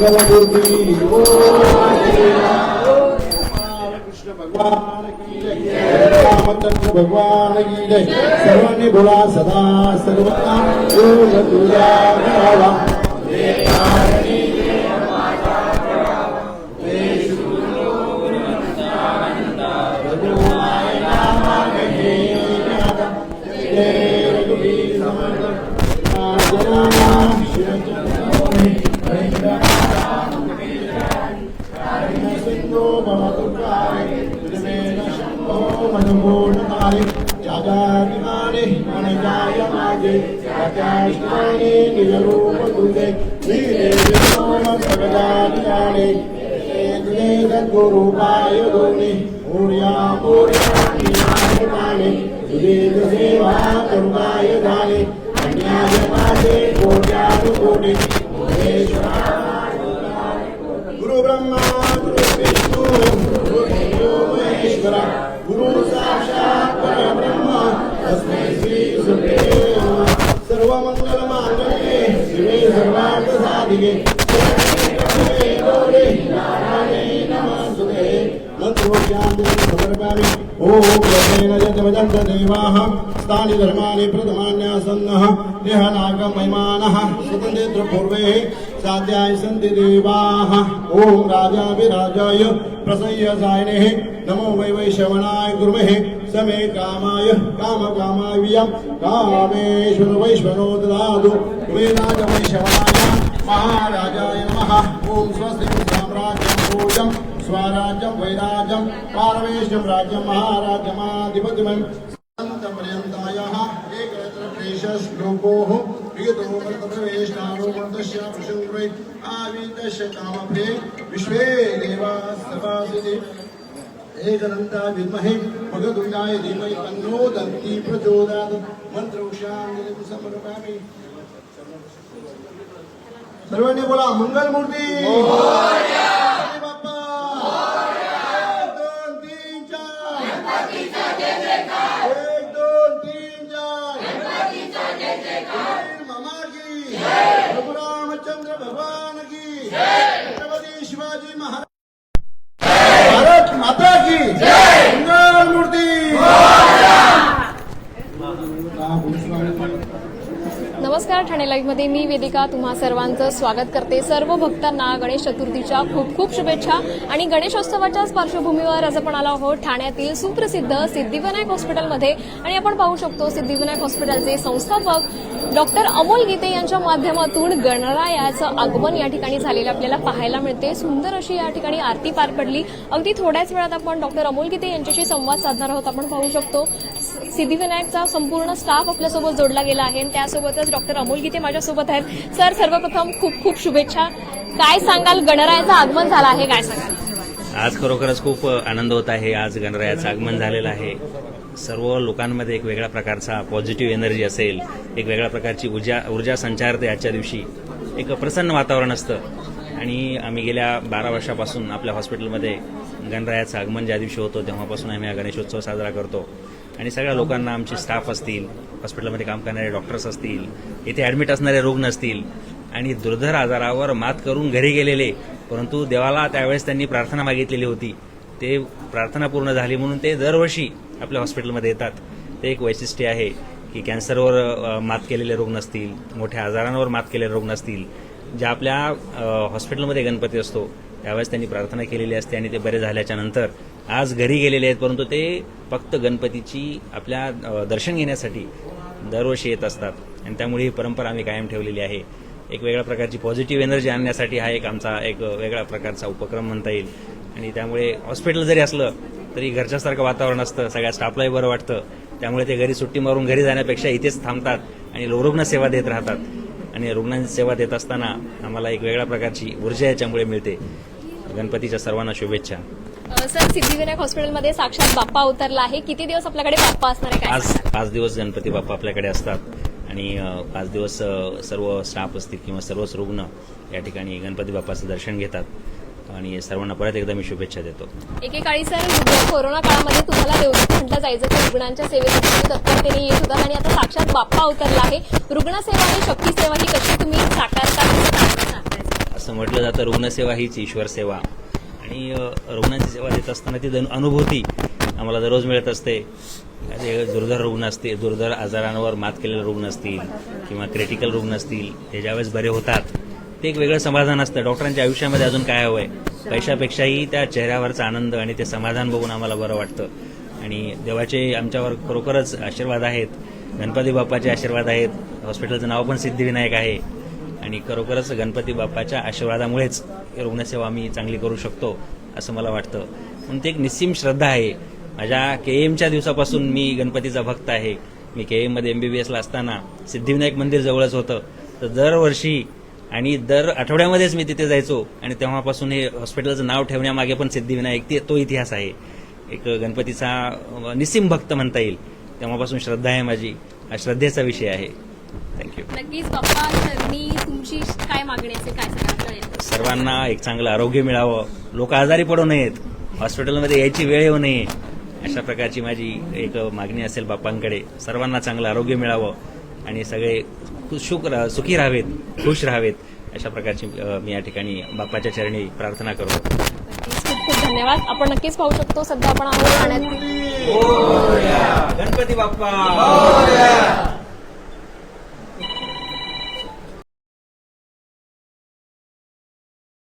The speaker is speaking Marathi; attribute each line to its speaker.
Speaker 1: मंगलमूर्ति कृष्ण भगवान की जय रामचंद्र भगवान की जय सर्वांनी बोला सदा सर्वदा योग तुझ्या गावा जागाने मनजाय माझे आकाशवाणी निजरूप तुझे धीरे सगजाने तुझे सद्गुरुपाय दोन्ही मोर्या मोर्या माने तुझे सेवा करुणाय झाले अन्याय माझे कोट्यानुकोटी गुरु ब्रह्मा सर्व मंगल मांगल्ये शिवे सर्वार्थ साधिके नारायणे नमस्तुते मंत्रोच्चारणं देवाः स्थानि धर्माणि प्रथमान्यासन्नः देहनागमयमानः स्वतन्त्रेन्द्रपूर्वे साध्याय सन्ति देवाः। ॐ राजाभिराजाय प्रसय्यसायिनेः नमो वै वैश्रवणाय गुरुमहे समे कामाय कामकामाय कामेश्वर वैश्वनो ददातु। वेदाय वैश्रवणाय महाराजाय नमः। ॐ स्वस्ति साम्राज्यं भोजं स्वराज्यं वैराज्यं पारमेश्वरं राज्यं महाराज्यमाधिपतिमम् पर्यन्तायाः एकरत्रक्लेशश्लोकोः विगतो मर्तप्रवेष्टानो मर्तस्य प्रशङ्कुरे आवीतस्य कामभे विश्वे देवाः सभासिते एकदन्ता विद्महे भगदुण्डाय धीमहि तन्नो दन्ती प्रचोदयात् मन्त्रौषाञ्जलिं समर्पयामि। सर्वांनी बोला मंगलमूर्ती।
Speaker 2: ठाणे लाईव्हमध्ये मी वेदिका तुम्हा सर्वांचं स्वागत करते. सर्व भक्तांना गणेश चतुर्थीच्या खूप खूप शुभेच्छा. आणि गणेशोत्सवाच्याच पार्श्वभूमीवर आज आपण आलो आहोत ठाण्यातील सुप्रसिद्ध सिद्धिविनायक हॉस्पिटलमध्ये. आणि आपण पाहू शकतो सिद्धिविनायक हॉस्पिटलचे संस्थापक डॉक्टर अमोल गीते यांच्या माध्यमातून गणरायाचं आगमन या ठिकाणी झालेलं आपल्याला पाहायला मिळते. सुंदर अशी या ठिकाणी आरती पार पडली. अगदी थोड्याच वेळात आपण डॉक्टर अमोल गीते यांच्याशी संवाद साधणार आहोत. आपण पाहू शकतो सिद्धिविनायकचा संपूर्ण स्टाफ आपल्यासोबत जोडला गेला आहे. आणि त्यासोबतच डॉक्टर अमोल गीते माझ्यासोबत आहेत. सर सर्वप्रथम खूप खूप शुभेच्छा. काय सांगाल? गणरायाचं आगमन झालं आहे काय सांगाल?
Speaker 3: आज खरोखरच खूप आनंद होत आहे. आज गणरायाचं आगमन झालेलं आहे. सर्व लोकांमध्ये एक वेगळ्या प्रकारचा पॉझिटिव्ह एनर्जी असेल. एक वेगळ्या प्रकारची ऊर्जा ऊर्जा संचारते आजच्या दिवशी. एक प्रसन्न वातावरण असतं. आणि आम्ही गेल्या बारा वर्षापासून आपल्या हॉस्पिटलमध्ये गणरायाचं आगमन ज्या दिवशी होतं तेव्हापासून आम्ही हा गणेशोत्सव साजरा करतो. आणि सगळ्या लोकांना आमचे स्टाफ असतील हॉस्पिटलमध्ये काम करणारे डॉक्टर्स असतील इथे ॲडमिट असणारे रुग्ण असतील आणि दुर्धर आजारावर मात करून घरी गेलेले परंतु देवाला त्यावेळेस त्यांनी प्रार्थना मागितलेली होती. ते प्रार्थना पूर्ण झाली म्हणून ते दरवर्षी आपल्या हॉस्पिटलमध्ये येतात. ते एक वैशिष्ट्य आहे की कॅन्सरवर मात केलेले रुग्ण असतील मोठ्या आजारांवर मात केलेले रुग्ण असतील ज्या आपल्या हॉस्पिटलमध्ये गणपती असतो त्यावेळेस त्यांनी प्रार्थना केलेली असते आणि ते बरे झाल्याच्यानंतर आज घरी गेलेले आहेत परंतु ते फक्त गणपतीची आपल्या दर्शन घेण्यासाठी दरवर्षी येत असतात. आणि त्यामुळे ही परंपरा आम्ही कायम ठेवलेली आहे. एक वेगळ्या प्रकारची पॉझिटिव्ह एनर्जी आणण्यासाठी हा एक आमचा एक वेगळ्या प्रकारचा उपक्रम म्हणता येईल. आणि त्यामुळे हॉस्पिटल जरी असलं तरी घरच्यासारखं वातावरण असतं सगळ्या स्टाफलाही बरं वाटतं. त्यामुळे ते घरी सुट्टी मारून घरी जाण्यापेक्षा इथेच थांबतात आणि रुग्ण सेवा देत राहतात. आणि रुग्णांची सेवा देत असताना आम्हाला एक वेगळ्या प्रकारची ऊर्जा याच्यामुळे मिळते. गणपतीच्या सर्वांना शुभेच्छा.
Speaker 2: सर सिद्धिविनायक हॉस्पिटलमध्ये साक्षात बाप्पा उतरला आहे. किती दिवस आपल्याकडे बाप्पा असणार आहे?
Speaker 3: आज? पाच दिवस गणपती बाप्पा आपल्याकडे असतात. आणि अ, पाच दिवस अ, सर्व स्टाफ असतील किंवा सर्वच रुग्ण या ठिकाणी गणपती बाप्पाचं दर्शन घेतात. आणि सर्वांना परत एकदा मी शुभेच्छा देतो.
Speaker 2: एकेकाळी सर रुग्ण- कोरोना काळामध्ये तुम्हाला देवदूत म्हटलं जायचं की रुग्णांच्या सेवेसाठी तुम्ही तत्परतेने येत होतात आणि आता साक्षात बाप्पा उतरला आहे. रुग्णसेवा आणि शक्ती सेवा ही कशी तुम्ही साकारता?
Speaker 3: असं म्हटलं जातं रुग्णसेवा हीच ईश्वर सेवा आणि रुग्णांची सेवा देत असताना ती अनुभूती आम्हाला दररोज मिळत असते. दुर्धर रुग्ण असतील दुर्धर आजारांवर मात केलेले रुग्ण असतील किंवा क्रिटिकल रुग्ण असतील ते ज्यावेळेस बरे होतात ते एक वेगळं समाधान असतं. डॉक्टरांच्या आयुष्यामध्ये अजून काय हवंय? पैशापेक्षाही त्या चेहऱ्यावरचा आनंद आणि ते समाधान बघून आम्हाला बरं वाटतं. आणि देवाचे आमच्यावर खरोखरच आशीर्वाद आहेत. गणपती बाप्पाचे आशीर्वाद आहेत. हॉस्पिटलचं नाव पण सिद्धिविनायक आहे. आणि खरोखरच गणपती बाप्पाच्या आशीर्वादामुळेच रुग्णसेवा आम्ही चांगली करू शकतो असं मला वाटतं. म्हणून ते एक निस्सीम श्रद्धा आहे. माझ्या के एमच्या दिवसापासून मी गणपतीचा भक्त आहे. मी के एममध्ये एम बी बी एसला असताना सिद्धिविनायक मंदिर जवळच होतं. तर दरवर्षी आणि दर आठवड्यामध्येच मी तिथे जायचो आणि तेव्हापासून हे हॉस्पिटलचं नाव ठेवण्यामागे पण सिद्धिविनायक ते तो इतिहास आहे. एक गणपतीचा निस्सीम भक्त म्हणता येईल. तेव्हापासून श्रद्धा आहे माझी. हा श्रद्धेचा विषय आहे. थँक्यू
Speaker 2: नक्कीच बाप्पा चरणी तुमची काय मागणी असेल काय सांगा
Speaker 3: सर्वांना एक चांगलं आरोग्य मिळावं. लोक आजारी पडू नयेत. हॉस्पिटलमध्ये यायची वेळ येऊ नये. अशा प्रकारची माझी एक मागणी असेल बाप्पांकडे. सर्वांना चांगलं आरोग्य मिळावं आणि सगळे सुख सुखी राहावेत खुश राहावेत. अशा प्रकारची मी या ठिकाणी बाप्पाच्या चरणी प्रार्थना करतो.
Speaker 2: खूप खूप धन्यवाद. आपण नक्कीच पाहू शकतो सध्या आपण आहोत ठाण्यात.
Speaker 3: गणपती बाप्पा!